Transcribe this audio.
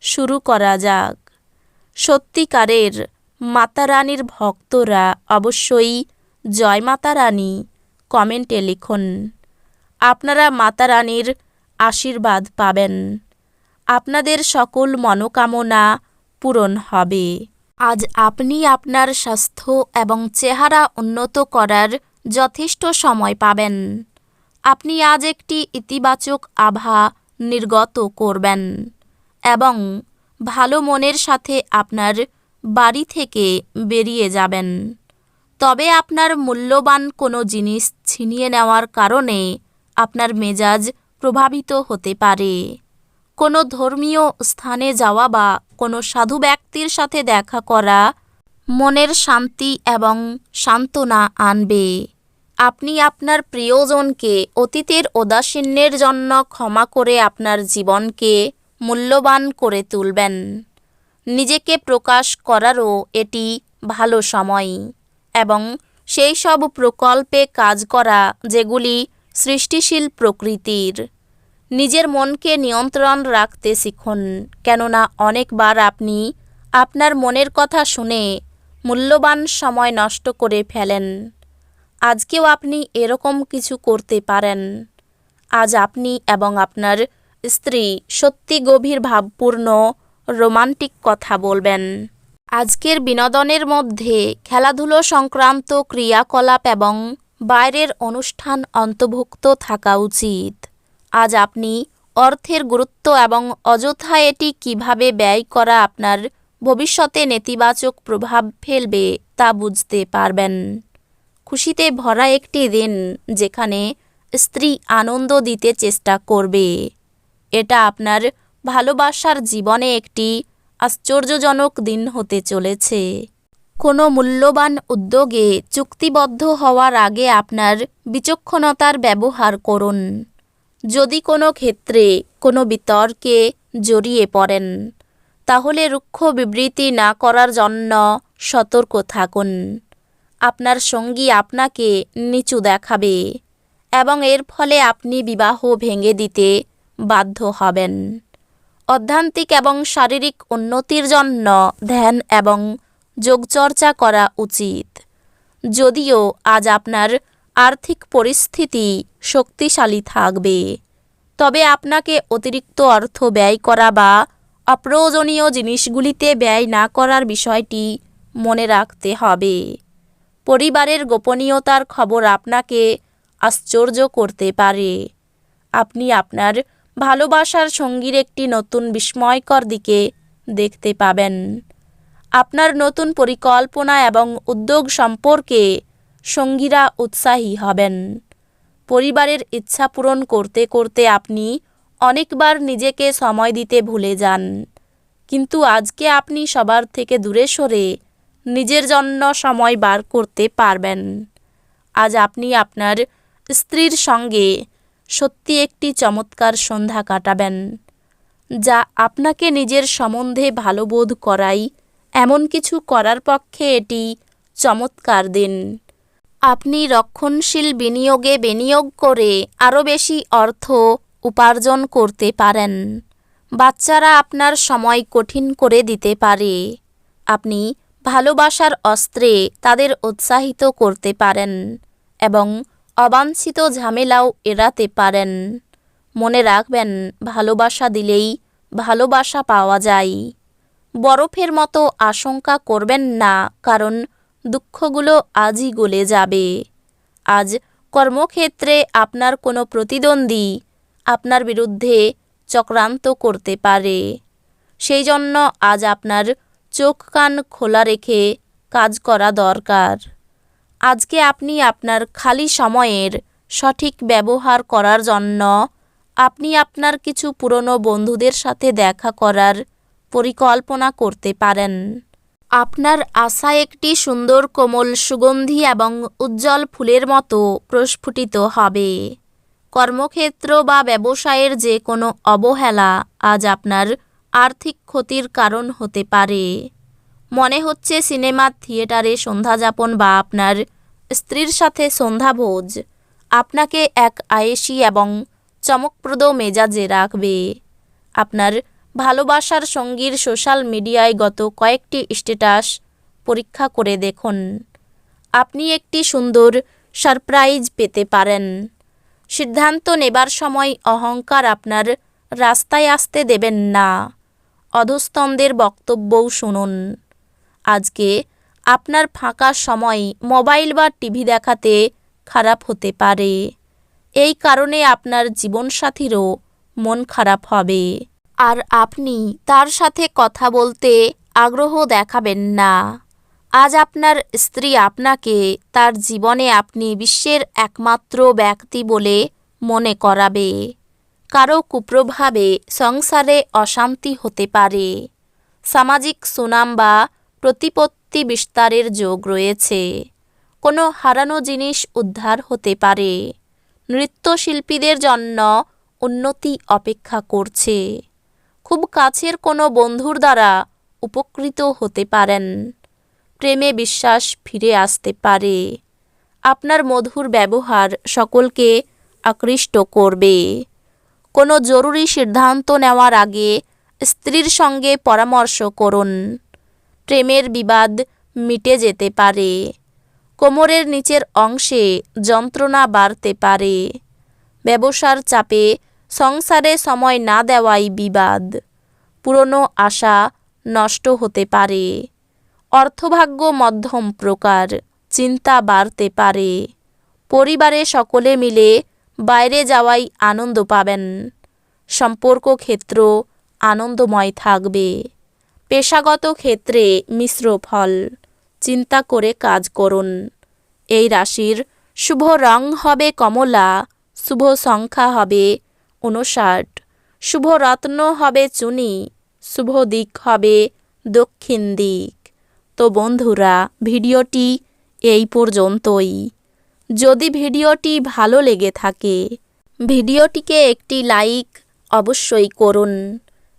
শুরু করা যাক। সত্যিকারের মাতা রানীর ভক্তরা অবশ্যই জয় মাতা রানী কমেন্টে লিখুন। আপনারা মাতা রানীর আশীর্বাদ পাবেন। আপনাদের সকল মনোকামনা পূরণ হবে। আজ আপনি আপনার স্বাস্থ্য এবং চেহারা উন্নত করার যথেষ্ট সময় পাবেন। আপনি আজ একটি ইতিবাচক আভা নির্গত করবেন। এবং ভালো মনের সাথে আপনার বাড়ি থেকে বেরিয়ে যাবেন। তবে আপনার মূল্যবান কোনো জিনিস ছিনিয়ে নেওয়ার কারণে আপনার মেজাজ প্রভাবিত হতে পারে। কোনো ধর্মীয় স্থানে যাওয়া বা কোনো সাধু ব্যক্তির সাথে দেখা করা মনের শান্তি এবং সান্ত্বনা আনবে। আপনি আপনার প্রিয়জনকে অতীতের উদাসীন্যের জন্য ক্ষমা করে আপনার জীবনকে মূল্যবান করে তুলবেন। নিজেকে প্রকাশ করারও এটি ভালো সময় এবং সেই সব প্রকল্পে কাজ করা যেগুলি সৃষ্টিশীল প্রকৃতির। নিজের মনকে নিয়ন্ত্রণ রাখতে শিখুন, কেননা অনেকবার আপনি আপনার মনের কথা শুনে মূল্যবান সময় নষ্ট করে ফেলেন। আজকেও আপনি এরকম কিছু করতে পারেন। আজ আপনি এবং আপনার স্ত্রী সত্যি গভীর ভাবপূর্ণ, রোমান্টিক কথা বলবেন। আজকের বিনোদনের মধ্যে খেলাধুলো সংক্রান্ত ক্রিয়াকলাপ এবং বাইরের অনুষ্ঠান অন্তর্ভুক্ত থাকা উচিত। আজ আপনি অর্থের গুরুত্ব এবং অযথা এটি কীভাবে ব্যয় করা আপনার ভবিষ্যতে নেতিবাচক প্রভাব ফেলবে তা বুঝতে পারবেন। খুশিতে ভরা একটি দিন যেখানে স্ত্রী আনন্দ দিতে চেষ্টা করবে। এটা আপনার ভালোবাসার জীবনে একটি আশ্চর্যজনক দিন হতে চলেছে। কোনো মূল্যবান উদ্যোগে চুক্তিবদ্ধ হওয়ার আগে আপনার বিচক্ষণতার ব্যবহার করুন। যদি কোনো ক্ষেত্রে কোনো বিতর্কে জড়িয়ে পড়েন, তাহলে রুক্ষ বিবৃতি না করার জন্য সতর্ক থাকুন। আপনার সঙ্গী আপনাকে নিচু দেখাবে এবং এর ফলে আপনি বিবাহ ভেঙে দিতে বাধ্য হবেন। অধ্যান্তিক এবং শারীরিক উন্নতির জন্য ধ্যান এবং যোগচর্চা করা উচিত। যদিও আজ আপনার আর্থিক পরিস্থিতি শক্তিশালী থাকবে, তবে আপনাকে অতিরিক্ত অর্থ ব্যয় করা বা অপ্রয়োজনীয় জিনিসগুলিতে ব্যয় না করার বিষয়টি মনে রাখতে হবে। পরিবারের গোপনীয়তার খবর আপনাকে আশ্চর্য করতে পারে। আপনি আপনার ভালোবাসার সঙ্গীর একটি নতুন বিস্ময়কর দিকে দেখতে পাবেন। আপনার নতুন পরিকল্পনা এবং উদ্যোগ সম্পর্কে সঙ্গীরা উৎসাহী হবেন। পরিবারের ইচ্ছা পূরণ করতে করতে আপনি অনেকবার নিজেকে সময় দিতে ভুলে যান। কিন্তু আজকে আপনি সবার থেকে দূরে সরে নিজের জন্য সময় বার করতে পারবেন। আজ আপনি আপনার স্ত্রীর সঙ্গে সত্যি একটি চমৎকার সন্ধ্যা কাটাবেন, যা আপনাকে নিজের সম্বন্ধে ভালো বোধ করাই। এমন কিছু করার পক্ষে এটি চমৎকার দিন। আপনি রক্ষণশীল বিনিয়োগে বিনিয়োগ করে আরও বেশি অর্থ উপার্জন করতে পারেন। বাচ্চারা আপনার সময় কঠিন করে দিতে পারে। আপনি ভালোবাসার অস্ত্রে তাদের উৎসাহিত করতে পারেন এবং অবাঞ্ছিত ঝামেলাও এড়াতে পারেন। মনে রাখবেন, ভালোবাসা দিলেই ভালোবাসা পাওয়া যায়। বরফের মতো আশঙ্কা করবেন না, কারণ দুঃখগুলো আজই গলে যাবে। আজ কর্মক্ষেত্রে আপনার কোনো প্রতিদ্বন্দ্বী আপনার বিরুদ্ধে চক্রান্ত করতে পারে। সেই জন্য আজ আপনার চোখ কান খোলা রেখে কাজ করা দরকার। আজকে আপনি আপনার খালি সময়ের সঠিক ব্যবহার করার জন্য আপনি আপনার কিছু পুরনো বন্ধুদের সাথে দেখা করার পরিকল্পনা করতে পারেন। আপনার আশা একটি সুন্দর কোমল সুগন্ধি এবং উজ্জ্বল ফুলের মতো প্রস্ফুটিত হবে। কর্মক্ষেত্র বা ব্যবসায়ের যে কোনো অবহেলা আজ আপনার আর্থিক ক্ষতির কারণ হতে পারে। মনে হচ্ছে সিনেমা, থিয়েটারে সন্ধ্যাযাপন বা আপনার স্ত্রীর সাথে সন্ধ্যাভোজ আপনাকে এক আয়েসি এবং চমকপ্রদ মেজাজে রাখবে। আপনার ভালোবাসার সঙ্গীর সোশ্যাল মিডিয়ায় গত কয়েকটি স্ট্যাটাস পরীক্ষা করে দেখুন। আপনি একটি সুন্দর সারপ্রাইজ পেতে পারেন। সিদ্ধান্ত নেবার সময় অহংকার আপনার রাস্তায় আসতে দেবেন না। অধস্তনদের বক্তব্যও শুনুন। আজকে আপনার ফাঁকা সময় মোবাইল বা টিভি দেখাতে খারাপ হতে পারে। এই কারণে আপনার জীবনসাথীরও মন খারাপ হবে। আর আপনি তার সাথে কথা বলতে আগ্রহ দেখাবেন না। আজ আপনার স্ত্রী আপনাকে তার জীবনে আপনি বিশ্বের একমাত্র ব্যক্তি বলে মনে করাবে। কারও কুপ্রভাবে সংসারে অশান্তি হতে পারে। সামাজিক সুনাম বা প্রতিপত্তি বিস্তারের যোগ রয়েছে। কোনো হারানো জিনিস উদ্ধার হতে পারে। নৃত্যশিল্পীদের জন্য উন্নতি অপেক্ষা করছে। খুব কাছের কোনো বন্ধুর দ্বারা উপকৃত হতে পারেন। প্রেমে বিশ্বাস ফিরে আসতে পারে। আপনার মধুর ব্যবহার সকলকে আকৃষ্ট করবে। কোনো জরুরি সিদ্ধান্ত নেওয়ার আগে স্ত্রীর সঙ্গে পরামর্শ করুন। প্রেমের বিবাদ মিটে যেতে পারে। কোমরের নিচের অংশে যন্ত্রণা বাড়তে পারে। ব্যবসার চাপে সংসারে সময় না দেওয়াই বিবাদ। পুরনো আশা নষ্ট হতে পারে। অর্থভাগ্য মধ্যম প্রকার, চিন্তা বাড়তে পারে। পরিবারে সকলে মিলে বাইরে যাওয়াই আনন্দ পাবেন। সম্পর্ক ক্ষেত্র আনন্দময় থাকবে। পেশাগত ক্ষেত্রে মিশ্র ফল। চিন্তা করে কাজ করুন। এই রাশির শুভ রং হবে কমলা, শুভ সংখ্যা হবে উনষাট শুভ রত্ন হবে চুনি, শুভ দিক হবে দক্ষিণ দিক। তো বন্ধুরা, ভিডিওটি এই পর্যন্তই। যদি ভিডিওটি ভালো লেগে থাকে, ভিডিওটিকে একটি লাইক অবশ্যই করুন।